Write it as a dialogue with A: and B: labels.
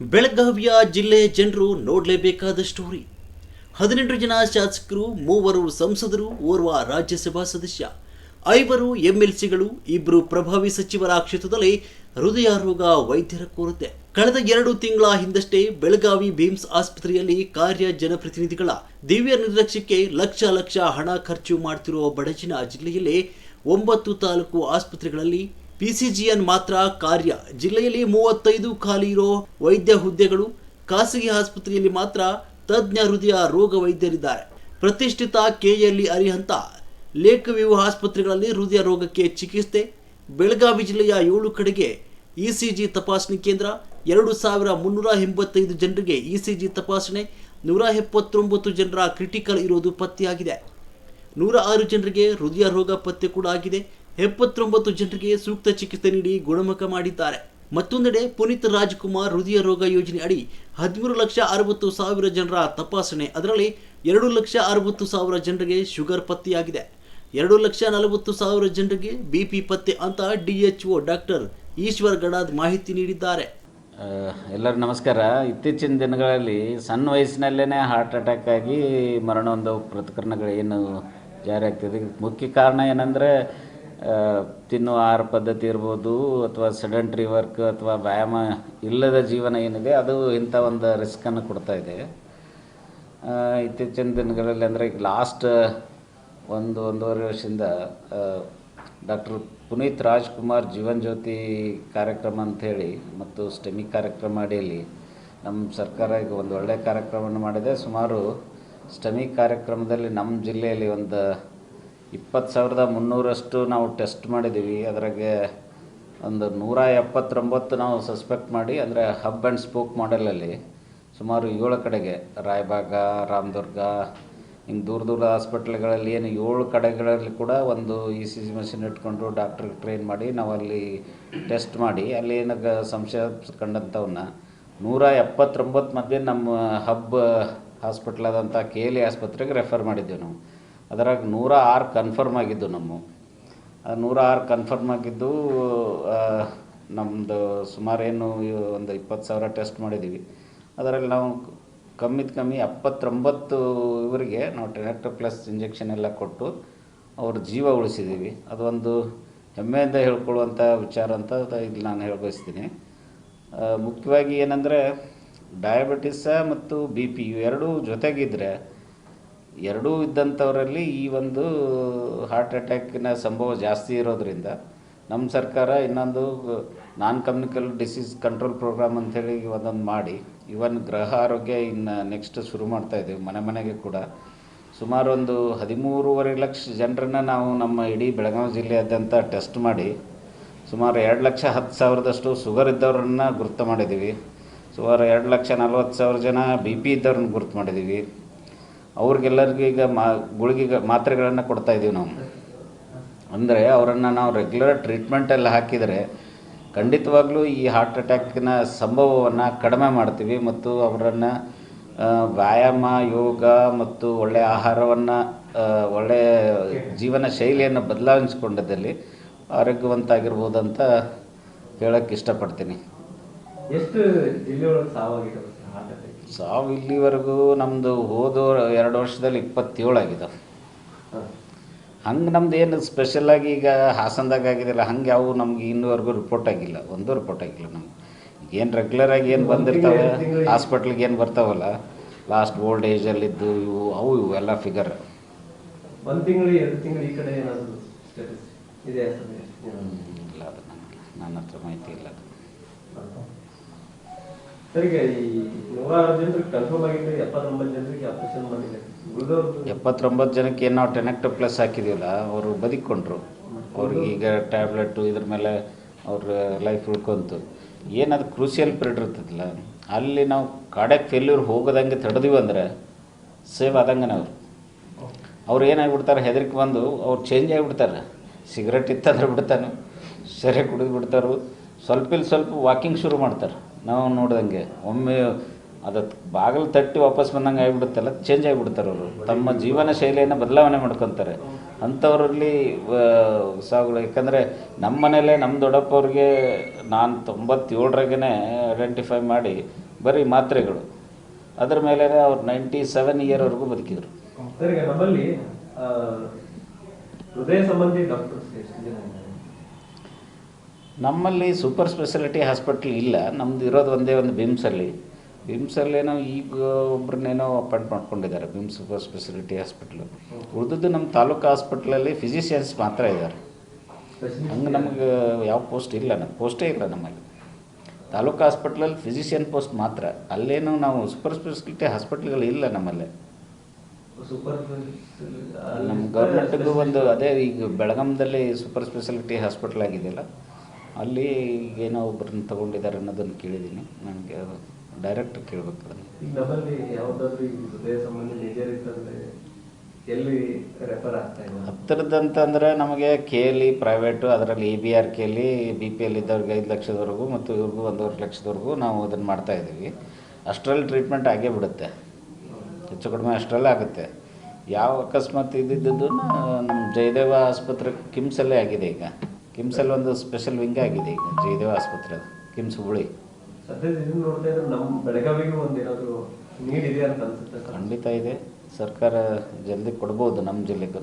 A: ಬೆಳಗಾವಿಯ ಜಿಲ್ಲೆ ಜನರು ನೋಡಲೇಬೇಕಾದ ಸ್ಟೋರಿ ಹದಿನೆಂಟು ಜನ ಶಾಸಕರು, ಮೂವರು ಸಂಸದರು, ಓರ್ವ ರಾಜ್ಯಸಭಾ ಸದಸ್ಯ. ಐವರು ಎಂಎಲ್ಸಿಗಳು ಇಬ್ಬರು ಪ್ರಭಾವಿ ಸಚಿವರ ಕ್ಷೇತ್ರದಲ್ಲಿ ಹೃದಯ ರೋಗ ವೈದ್ಯರ ಕೊರತೆ. ಕಳೆದ ಎರಡು ತಿಂಗಳ ಹಿಂದಷ್ಟೇ ಬೆಳಗಾವಿ ಬಿಮ್ಸ್ ಆಸ್ಪತ್ರೆಯಲ್ಲಿ ಕಾರ್ಯ ಜನಪ್ರತಿನಿಧಿಗಳ ದಿವ್ಯ ನಿರ್ಲಕ್ಷ್ಯಕ್ಕೆ ಲಕ್ಷ ಲಕ್ಷ ಹಣ ಖರ್ಚು ಮಾಡ್ತಿರುವ ಬಡಚಿನ ಜಿಲ್ಲೆಯಲ್ಲಿ ಒಂಬತ್ತು ತಾಲೂಕು ಆಸ್ಪತ್ರೆಗಳಲ್ಲಿ ಪಿಸಿಜಿಎನ್ ಮಾತ್ರ ಕಾರ್ಯ. ಜಿಲ್ಲೆಯಲ್ಲಿ ಮೂವತ್ತೈದು ಖಾಲಿ ಇರೋ ವೈದ್ಯ ಹುದ್ದೆಗಳು, ಖಾಸಗಿ ಆಸ್ಪತ್ರೆಯಲ್ಲಿ ಮಾತ್ರ ತಜ್ಞ ಹೃದಯ ರೋಗ ವೈದ್ಯರಿದ್ದಾರೆ. ಪ್ರತಿಷ್ಠಿತ ಕೆಎಲ್ಇ ಅರಿಹಂತ ಲೇಖವ್ಯೂ ಆಸ್ಪತ್ರೆಗಳಲ್ಲಿ ಹೃದಯ ರೋಗಕ್ಕೆ ಚಿಕಿತ್ಸೆ, ಬೆಳಗಾವಿ ಜಿಲ್ಲೆಯ ಏಳು ಕಡೆಗೆ ಇಸಿಜಿ ತಪಾಸಣೆ ಕೇಂದ್ರ, ಎರಡು ಸಾವಿರ ಮುನ್ನೂರ ಎಂಬತ್ತೈದು ಜನರಿಗೆ ಇಸಿಜಿ ತಪಾಸಣೆ, ನೂರ ಎಪ್ಪತ್ತೊಂಬತ್ತು ಜನರ ಕ್ರಿಟಿಕಲ್ ಇರೋದು ಪತ್ತೆಯಾಗಿದೆ. ನೂರ ಆರು ಜನರಿಗೆ ಹೃದಯ ರೋಗ ಪತ್ತೆ ಕೂಡ ಆಗಿದೆ. ಎಪ್ಪತ್ತೊಂಬತ್ತು ಜನರಿಗೆ ಸೂಕ್ತ ಚಿಕಿತ್ಸೆ ನೀಡಿ ಗುಣಮುಖ ಮಾಡಿದ್ದಾರೆ. ಮತ್ತೊಂದೆಡೆ ಪುನೀತ್ ರಾಜ್ಕುಮಾರ್ ಹೃದಯ ರೋಗ ಯೋಜನೆ ಅಡಿ ಹದಿಮೂರು ಲಕ್ಷ ಅರವತ್ತು ಸಾವಿರ ಜನರ ತಪಾಸಣೆ. ಅದರಲ್ಲಿ ಎರಡು ಲಕ್ಷ ಅರವತ್ತು ಸಾವಿರ ಜನರಿಗೆ ಶುಗರ್ ಪತ್ತೆಯಾಗಿದೆ. ಎರಡು ಲಕ್ಷ ನಲವತ್ತು ಸಾವಿರ ಜನರಿಗೆ ಬಿಪಿ ಪತ್ತೆ ಅಂತ D H O doctor Eshwar Gadad ಮಾಹಿತಿ ನೀಡಿದ್ದಾರೆ.
B: ಎಲ್ಲರೂ ನಮಸ್ಕಾರ. ಇತ್ತೀಚಿನ ದಿನಗಳಲ್ಲಿ ಸಣ್ಣ ವಯಸ್ಸಿನಲ್ಲೇ ಹಾರ್ಟ್ ಅಟ್ಯಾಕ್ ಆಗಿ ಮರಣ ಒಂದು ಪ್ರಕರಣಗಳು ಏನು ಜಾರಿ ಆಗ್ತಿದೆ. ಮುಖ್ಯ ಕಾರಣ ಏನಂದರೆ ತಿನ್ನುವ ಆಹಾರ ಪದ್ಧತಿ ಇರ್ಬೋದು ಅಥವಾ ಸೆಡೆಂಟ್ರಿ ವರ್ಕ್ ಅಥವಾ ವ್ಯಾಯಾಮ ಇಲ್ಲದ ಜೀವನ ಏನಿದೆ, ಅದು ಇಂಥ ಒಂದು ರಿಸ್ಕನ್ನು ಕೊಡ್ತಾ ಇದೆ. ಇತ್ತೀಚಿನ ದಿನಗಳಲ್ಲಿ ಅಂದರೆ ಈಗ ಲಾಸ್ಟ್ ಒಂದು, ಒಂದೂವರೆ ವರ್ಷದಿಂದ ಡಾಕ್ಟರ್ ಪುನೀತ್ ರಾಜ್ಕುಮಾರ್ ಜೀವನ್ ಜ್ಯೋತಿ ಕಾರ್ಯಕ್ರಮ ಅಂಥೇಳಿ ಮತ್ತು ಸ್ಟೆಮಿ ಕಾರ್ಯಕ್ರಮ ಅಡಿಯಲ್ಲಿ ನಮ್ಮ ಸರ್ಕಾರ ಈಗ ಒಂದು ಒಳ್ಳೆಯ ಕಾರ್ಯಕ್ರಮವನ್ನು ಮಾಡಿದೆ. ಸುಮಾರು ಸ್ಟೆಮಿ ಕಾರ್ಯಕ್ರಮದಲ್ಲಿ ನಮ್ಮ ಜಿಲ್ಲೆಯಲ್ಲಿ ಒಂದು ಇಪ್ಪತ್ತು ಸಾವಿರದ ಮುನ್ನೂರಷ್ಟು ನಾವು ಟೆಸ್ಟ್ ಮಾಡಿದ್ದೀವಿ. ಅದ್ರಾಗೆ ಒಂದು ನೂರ ಎಪ್ಪತ್ತೊಂಬತ್ತು ನಾವು ಸಸ್ಪೆಕ್ಟ್ ಮಾಡಿ, ಅಂದರೆ ಹಬ್ ಆ್ಯಂಡ್ ಸ್ಪೋಕ್ ಮಾಡೆಲಲ್ಲಿ ಸುಮಾರು ಏಳು ಕಡೆಗೆ, ರಾಯಬಾಗ, ರಾಮದುರ್ಗ, ಹಿಂಗೆ ದೂರ ದೂರ ಹಾಸ್ಪಿಟ್ಲ್ಗಳಲ್ಲಿ ಏನು ಏಳು ಕಡೆಗಳಲ್ಲಿ ಕೂಡ ಒಂದು ಇ ಸಿ ಜಿ ಮಷಿನ್ ಇಟ್ಕೊಂಡು ಡಾಕ್ಟ್ರಿಗೆ ಟ್ರೈನ್ ಮಾಡಿ ನಾವು ಅಲ್ಲಿ ಟೆಸ್ಟ್ ಮಾಡಿ. ಅಲ್ಲಿ ಏನಾಗ ಸಂಶಯ ಕಂಡಂಥವನ್ನ ನೂರ ಎಪ್ಪತ್ತೊಂಬತ್ತು ಮಧ್ಯೆ ನಮ್ಮ ಹಬ್ ಹಾಸ್ಪಿಟ್ಲ್ ಆದಂಥ ಕೆ ಎಲ್ ಆಸ್ಪತ್ರೆಗೆ ರೆಫರ್ ಮಾಡಿದ್ದೇವೆ ನಾವು. ಅದರಾಗ ನೂರ ಆರು ಕನ್ಫರ್ಮ್ ಆಗಿದ್ದು ನಮ್ಮ. ನೂರ ಆರು ಕನ್ಫರ್ಮ್ ಆಗಿದ್ದು ನಮ್ಮದು ಸುಮಾರು ಏನು, ಒಂದು ಇಪ್ಪತ್ತು ಸಾವಿರ ಟೆಸ್ಟ್ ಮಾಡಿದ್ದೀವಿ ಅದರಲ್ಲಿ ನಾವು ಕಮ್ಮಿದ ಕಮ್ಮಿ ಎಪ್ಪತ್ತೊಂಬತ್ತು ಇವರಿಗೆ ನಾವು ಟೆನೆಕ್ಟರ್ ಪ್ಲಸ್ ಇಂಜೆಕ್ಷನ್ ಎಲ್ಲ ಕೊಟ್ಟು ಅವ್ರ ಜೀವ ಉಳಿಸಿದ್ದೀವಿ ಅದೊಂದು ಹೆಮ್ಮೆಯಿಂದ ಹೇಳ್ಕೊಳ್ಳುವಂಥ ವಿಚಾರ ಅಂತ ಇಲ್ಲಿ ನಾನು ಹೇಳಬಯಸ್ತೀನಿ. ಮುಖ್ಯವಾಗಿ ಏನಂದರೆ ಡಯಾಬಿಟಿಸ ಮತ್ತು ಬಿ ಪಿ ಇವೆರಡೂ ಜೊತೆಗಿದ್ದರೆ ಎರಡೂ ಇದ್ದಂಥವರಲ್ಲಿ ಈ ಒಂದು ಹಾರ್ಟ್ ಅಟ್ಯಾಕಿನ ಸಂಭವ ಜಾಸ್ತಿ ಇರೋದರಿಂದ ನಮ್ಮ ಸರ್ಕಾರ ಇನ್ನೊಂದು non communicable disease control programme ಅಂಥೇಳಿ ಒಂದೊಂದು ಮಾಡಿ ಇವನ್ ಗೃಹ ಆರೋಗ್ಯ ಇನ್ನು ನೆಕ್ಸ್ಟ್ ಶುರು ಮಾಡ್ತಾ ಇದ್ದೀವಿ ಮನೆ ಮನೆಗೆ ಕೂಡ. ಸುಮಾರು ಒಂದು ಹದಿಮೂರುವರೆ ಲಕ್ಷ ಜನರನ್ನು ನಾವು ನಮ್ಮ ಇಡೀ ಬೆಳಗಾವಿ ಜಿಲ್ಲೆಯಾದ್ಯಂತ ಟೆಸ್ಟ್ ಮಾಡಿ, ಸುಮಾರು ಎರಡು ಲಕ್ಷ ಹತ್ತು ಸಾವಿರದಷ್ಟು ಶುಗರ್ ಇದ್ದವ್ರನ್ನ ಗುರುತು ಮಾಡಿದ್ದೀವಿ ಸುಮಾರು ಎರಡು ಲಕ್ಷ ನಲ್ವತ್ತು ಸಾವಿರ ಜನ ಬಿ ಪಿ ಇದ್ದವ್ರನ್ನ ಗುರುತು ಮಾಡಿದ್ದೀವಿ ಅವ್ರಿಗೆಲ್ಲರಿಗೂ ಈಗ ಮಾ, ಗುಳಿಗೆ ಮಾತ್ರೆಗಳನ್ನು ಕೊಡ್ತಾ ಇದ್ದೀವಿ ನಾವು. ಅಂದರೆ ಅವರನ್ನು ನಾವು ರೆಗ್ಯುಲರ್ ಟ್ರೀಟ್ಮೆಂಟೆಲ್ಲ ಹಾಕಿದರೆ ಖಂಡಿತವಾಗ್ಲೂ ಈ ಹಾರ್ಟ್ ಅಟ್ಯಾಕಿನ ಸಂಭವವನ್ನು ಕಡಿಮೆ ಮಾಡ್ತೀವಿ ಮತ್ತು ಅವರನ್ನು ವ್ಯಾಯಾಮ, ಯೋಗ ಮತ್ತು ಒಳ್ಳೆಯ ಆಹಾರವನ್ನು ಒಳ್ಳೆಯ ಜೀವನ ಶೈಲಿಯನ್ನು ಬದಲಾಯಿಸ್ಕೊಂಡದಲ್ಲಿ ಆರೋಗ್ಯವಂತಾಗಿರ್ಬೋದು ಅಂತ ಹೇಳಕ್ಕೆ ಇಷ್ಟಪಡ್ತೀನಿ.
C: ಎಷ್ಟು ಜಿಲ್ಲೆಯೊಳಗೆ ಸಾವಾಗಿದೆ
B: ಸಾವು ಇಲ್ಲಿವರೆಗೂ ನಮ್ಮದು ಹೋದ ಎರಡು ವರ್ಷದಲ್ಲಿ ಇಪ್ಪತ್ತೇಳು ಆಗಿದಾವೆ ಹಂಗೆ ನಮ್ದು ಏನು ಸ್ಪೆಷಲಾಗಿ ಈಗ ಹಾಸನದಾಗ ಆಗಿದೆಯಲ್ಲ ಹಂಗೆ ಯಾವ ನಮ್ಗೆ ಇನ್ನೂವರೆಗೂ ರಿಪೋರ್ಟ್ ಆಗಿಲ್ಲ. ಒಂದು ರಿಪೋರ್ಟ್ ಆಗಿಲ್ಲ ನಮ್ಗೆ. ಏನು ರೆಗ್ಯುಲರಾಗಿ ಏನು ಬಂದಿರ್ತಾವೆ? ಹಾಸ್ಪಿಟ್ಲಿಗೆ ಏನು ಬರ್ತಾವಲ್ಲ? ಲಾಸ್ಟ್ ಓಲ್ಡ್ ಏಜಲ್ಲಿದ್ದು ಇವು ಅವು ಇವು ಎಲ್ಲ ಫಿಗರ್
C: ಒಂದ್ ತಿಂಗಳು ಎರಡು ತಿಂಗಳು ಈ ಕಡೆ ಏನಾದ್ರು ಸ್ಟೇಟಸ್ ಇದೆ ಸರ್
B: ಇಲ್ಲ ಅದು ನನಗೆ ನನ್ನ ಹತ್ರ ಮಾಹಿತಿ ಇಲ್ಲ ಅದು.
C: ಸರಿಗೆ ಈ ನೂರಾರು ಜನರಿಗೆ ಕನ್ಫರ್ಮ್ ಆಗಿದೆ ಎಪ್ಪತ್ತೊಂಬತ್ತು ಜನರಿಗೆ ಆಪರೇಷನ್ ಮಾಡಿದೆ ಉಳಿದವ್ರದ್ದು?
B: ಎಪ್ಪತ್ತೊಂಬತ್ತು ಜನಕ್ಕೆ ಏನು ನಾವು ಟೆನೆಕ್ಟ್ ಪ್ಲಸ್ ಹಾಕಿದೀವಲ್ಲ ಅವರು ಬದುಕೊಂಡ್ರು ಅವ್ರಿಗೆ ಈಗ ಟ್ಯಾಬ್ಲೆಟ್ ಇದ್ರ ಮೇಲೆ ಅವ್ರ ಲೈಫ್ ಉಳ್ಕೊಂತು. ಏನದು ಕ್ರೂಷಿಯಲ್ ಪೀರಿಯಡ್ ಇರ್ತದಲ್ಲ ಅಲ್ಲಿ ನಾವು ಕಾಡಕ್ಕೆ ಫೇಲ್ಯೂರ್ ಹೋಗೋದಂಗೆ ತಡೆದಿವಿ ಅಂದರೆ ಸೇವ್ ಆದಂಗೆ ಅವ್ರು ಅವ್ರು ಏನಾಗ್ಬಿಡ್ತಾರೆ ಹೆದರಿಕೆ ಬಂದು ಅವ್ರು ಚೇಂಜ್ ಆಗಿಬಿಡ್ತಾರೆ. ಸಿಗರೆಟ್ ಇತ್ತಂದ್ರೆ ಬಿಡ್ತಾನೆ ಸೆರೆ ಕುಡಿದು ಬಿಡ್ತಾರೆ ಸ್ವಲ್ಪ ಇಲ್ಲಿ ಸ್ವಲ್ಪ ವಾಕಿಂಗ್ ಶುರು ಮಾಡ್ತಾರೆ. ನಾವು ನೋಡ್ದಂಗೆ. ಒಮ್ಮೆ ಅದು ಬಾಗಿಲು ತಟ್ಟಿ ವಾಪಸ್ ಬಂದಂಗೆ ಆಗಿಬಿಡುತ್ತಲ್ಲ ಚೇಂಜ್ ಆಗಿಬಿಡ್ತಾರೆ ಅವರು. ತಮ್ಮ ಜೀವನ ಶೈಲಿಯನ್ನು ಬದಲಾವಣೆ ಮಾಡ್ಕೊತಾರೆ. ಅಂಥವರಲ್ಲಿ ಸಾವುಗಳು. ಯಾಕಂದರೆ ನಮ್ಮ ಮನೇಲೆ ನಮ್ಮ ದೊಡ್ಡಪ್ಪವ್ರಿಗೆ ನಾನು ತೊಂಬತ್ತೇಳರಾಗೇ ಐಡೆಂಟಿಫೈ ಮಾಡಿ ಬರೀ ಮಾತ್ರೆಗಳು. ಅದರ ಮೇಲೆ ಅವ್ರು ನೈಂಟಿ ಸೆವೆನ್ ಇಯರ್ವರೆಗೂ ಬದುಕಿದ್ರು.
C: ಹೃದಯ ಸಂಬಂಧಿ ಡಾಕ್ಟರ್ಸ್
B: ನಮ್ಮಲ್ಲಿ ಸೂಪರ್ ಸ್ಪೆಷಾಲಿಟಿ ಹಾಸ್ಪಿಟ್ಲ್ ಇಲ್ಲ. ನಮ್ದು ಇರೋದು ಒಂದೇ ಒಂದು ಬಿಮ್ಸಲ್ಲಿ ಬಿಮ್ಸಲ್ಲೇನೋ ಈಗ ಒಬ್ರನ್ನೇನೋ ಅಪಾಯಿಂಟ್ ಮಾಡ್ಕೊಂಡಿದ್ದಾರೆ ಬಿಮ್ ಸೂಪರ್ ಸ್ಪೆಷಾಲಿಟಿ ಹಾಸ್ಪಿಟ್ಲು ಉಳಿದದ್ದು ನಮ್ಮ ತಾಲೂಕು ಹಾಸ್ಪಿಟ್ಲಲ್ಲಿ ಫಿಸಿಷಿಯನ್ಸ್ ಮಾತ್ರ ಇದ್ದಾರೆ. ಹಂಗೆ ನಮಗೆ ಯಾವ ಪೋಸ್ಟ್ ಇಲ್ಲ ನಮ್ಮ ಪೋಸ್ಟೇ ಇಲ್ಲ ನಮ್ಮಲ್ಲಿ. ತಾಲೂಕು ಹಾಸ್ಪಿಟ್ಲಲ್ಲಿ ಫಿಸಿಷಿಯನ್ ಪೋಸ್ಟ್ ಮಾತ್ರ. ಅಲ್ಲೇನು ನಾವು ಸೂಪರ್ ಸ್ಪೆಷಾಲಿಟಿ ಹಾಸ್ಪಿಟ್ಲ್ಗಳು ಇಲ್ಲ ನಮ್ಮಲ್ಲಿ.
C: ಸೂಪರ್
B: ನಮ್ಮ ಗೌರ್ಮೆಂಟ್ಗೂ ಒಂದು ಅದೇ ಈಗ ಬೆಳಗಾಮದಲ್ಲಿ ಸೂಪರ್ ಸ್ಪೆಷಾಲಿಟಿ ಹಾಸ್ಪಿಟ್ಲ್ ಆಗಿದೆಯಲ್ಲ? ಅಲ್ಲಿ ಏನೋ ಒಬ್ಬರನ್ನ ತಗೊಂಡಿದ್ದಾರೆ ಅನ್ನೋದನ್ನು ಕೇಳಿದ್ದೀನಿ. ನನಗೆ ಡೈರೆಕ್ಟ್ ಕೇಳಬೇಕು ಅದನ್ನು.
C: ಈಗ ನಮ್ಮಲ್ಲಿ ಯಾವ್ದಾದ್ರು ಈ ಹೃದಯ ಸಂಬಂಧಿ ಮೇಜರ್ ಇತ್ತಂದ್ರೆ ಎಲ್ಲಿ ರೆಫರ್ ಆಗ್ತಾ ಇಲ್ಲ
B: ಹತ್ತಿರದಂತಂದರೆ ನಮಗೆ ಕೆ ಎಲ್ ಇ ಪ್ರೈವೇಟು ಅದರಲ್ಲಿ ಎ ಬಿ ಆರ್ ಕೆ ಎಲ್ಲಿ ಬಿ ಪಿ ಎಲ್ ಇದ್ದವ್ರಿಗೆ ಐದು ಲಕ್ಷದವರೆಗೂ ಮತ್ತು ಇವ್ರಿಗೂ ಒಂದೂವರೆ ಲಕ್ಷದವರೆಗೂ ನಾವು ಅದನ್ನು ಮಾಡ್ತಾ ಇದ್ದೀವಿ. ಅಷ್ಟರಲ್ಲಿ ಟ್ರೀಟ್ಮೆಂಟ್ ಆಗೇ ಬಿಡುತ್ತೆ. ಹೆಚ್ಚು ಕಡಿಮೆ ಅಷ್ಟರಲ್ಲೇ ಆಗುತ್ತೆ. ಯಾವ ಅಕಸ್ಮಾತ್ ಇದ್ದಿದ್ದು ನಮ್ಮ ಜಯದೇವ ಆಸ್ಪತ್ರೆ ಕಿಮ್ಸಲ್ಲೇ ಆಗಿದೆ ಈಗ. ಕಿಮ್ಸಲ್ಲಿ ಒಂದು ಸ್ಪೆಷಲ್ ವಿಂಗ್ ಆಗಿದೆ ಈಗ ಜಯದೇವ ಆಸ್ಪತ್ರೆ ಕಿಮ್ಸ್ ಹುಳಿ. ಖಂಡಿತ ಇದೆ. ಸರ್ಕಾರ ಜಲ್ದಿ ಕೊಡ್ಬೋದು ನಮ್ಮ ಜಿಲ್ಲೆಗೂ.